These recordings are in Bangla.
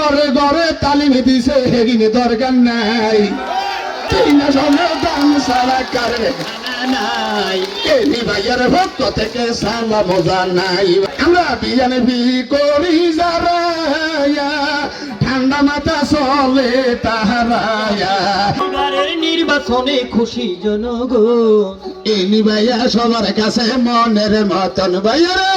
ঘরে ঘরে তালিম দিছে হেরিনে দরকার নাই। সারা নাই ভক্ত থেকে সালা বোঝা নাই। আমরা বিয়ানে বি করি যারা মাথা চলে তাহারায়া। নির্বাচনে খুশি জনগণ। এনি ভাইয়া সবার কাছে মনের মতন ভাইয়া রে।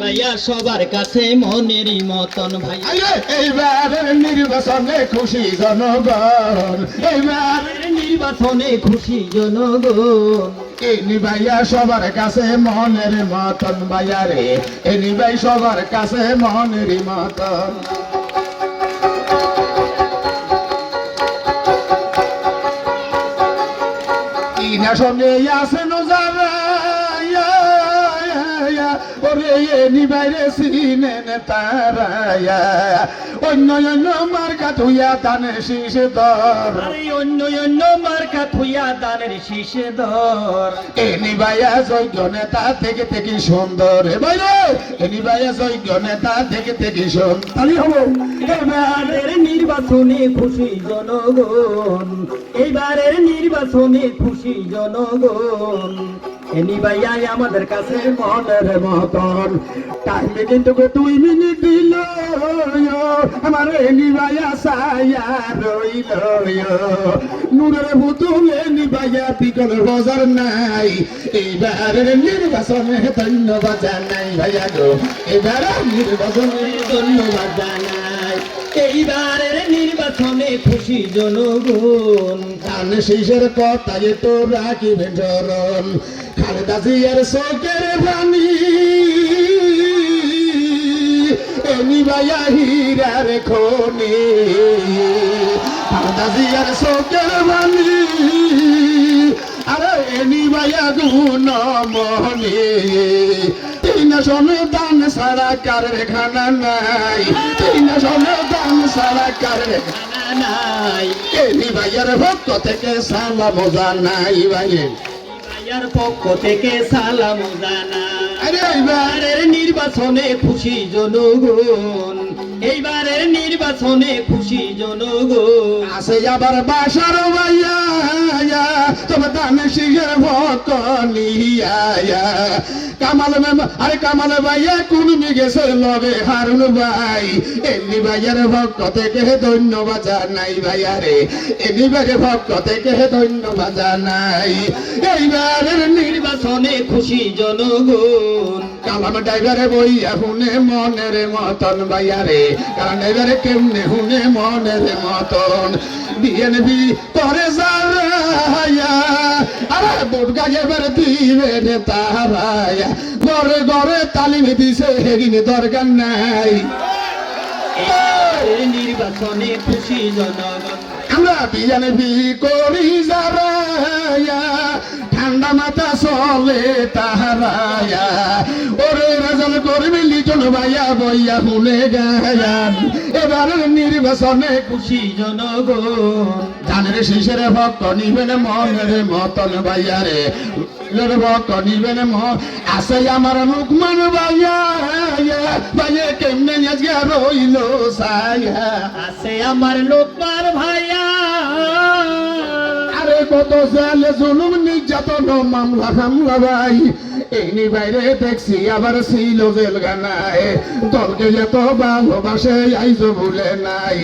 ভাইয়া সবার কাছে মনেরই মতন ভাই আরে এইবারের নির্বাচনে খুশি জনগণ। এইবার নির্বাচনে খুশি জনগণ। এনি ভাইয়া সবার কাছে মনের মতন ভাইয়া রে। এনি ভাই সবার কাছে মনের মতন। সঙ্গে আসেন ইয়া, ওরে এনি বাইরে সিনেন তারা ইয়া। অন্য অন্য মার্কা তুইয়া তানে শীষ দর। অন্য অন্য মার্কা থুইয়া দানের শীষে ভাইয়া যজ্ঞ নেতা থেকে থেকে সুন্দর। এ বাইরে যজ্ঞ নেতা থেকে থেকে সুন্দর। তালি হব। এবারের নির্বাচনে খুশি জনগণ। এইবারের নির্বাচনে খুশি জনগণ। এনি ভাইয়াই আমাদের কাছে মনের মতন। টাইমে কিন্তু দুই মিনিট দিল আমার এনি ভাইয়া সায়া রইল নূরের পুতুল এনি ভাইয়া পিকল বাজার নাই। এইবারের নির্বাচনে ধন্যবাদ জানাই ভাইয়া গো। এবারের নির্বাচনে ধন্যবাদ জানাই। এইবারের নির্বাচনে খুশি জনগণ ধান শীষের কথায় তো রাখিবেন চরণ খালেদা জিয়ার চোখের এনি ভাইয়া হীরার খনি। খালেদা জিয়ার চোখের পানি আরে ভাইয়া গুণ মনি তিন সনে দান সারা কারের খানা নাই। তিন সনে দান সারা কারের নাই। এনি ভাইয়ার ভক্ত থেকে সালা মজা নাই ভাইয়ার পক্ষ থেকে সালাম জানা। নির্বাচনে খুশি জনগণ। এইবারের নির্বাচনে খুশি জনগণ। আসে আবার বাসার ভাইয়া তবে দামে শিখের ভক্ত নিয়া কামাল আরে কামাল ভাইয়া, কোন গেছে লবে হারুন ভাই? এমনি ভাইয়ার ভক্ত থেকে ধন্যবাদ নাই ভাইয়া রে। এমনি ভাইয়ের ভক্ত থেকে ধন্যবাদ জানাই। এইবারের নির্বাচনে খুশি জনগণ। কালাম ড্রাইভারে বইয়া হুনে মনের মতন বাইয়ারে। কারণ এবারে কেমনে হুনে মনের মতন। বিএনপি করে যারায়া আরে বুটকা এবারে দিবে রে তারায়া ঘরে ঘরে তালিম দিছে হেগিনে দরকার নাই। নির্বাচনে খুশি জনগণ। আমরা বিএনপি করি যারায়া ঠান্ডা মাথা চলে তাহারায়া ওরে রাজাল করবি লিটন ভাইয়া বইয়া শুনে গায়ান। এবারের নির্বাচনে খুশি জনগণ। জানের শিশের ভক্ত নিবেন মনের মতন ভাইয়া রে। লোর ভক্ত নিবেন ম আছে আমার লুকমান ভাইয়া। ভাইয়া কেমনে আজকে রইল সায়া আছে আমার লোকমার ভাইয়া। আরে কত সালে জুলুম নির্যাতন মামলা হামলা ভাই এনি বাইরে দেখছি আবার ছিল জেলখানায় দলকে যত ভালোবাসে আইজ ভুলে নাই।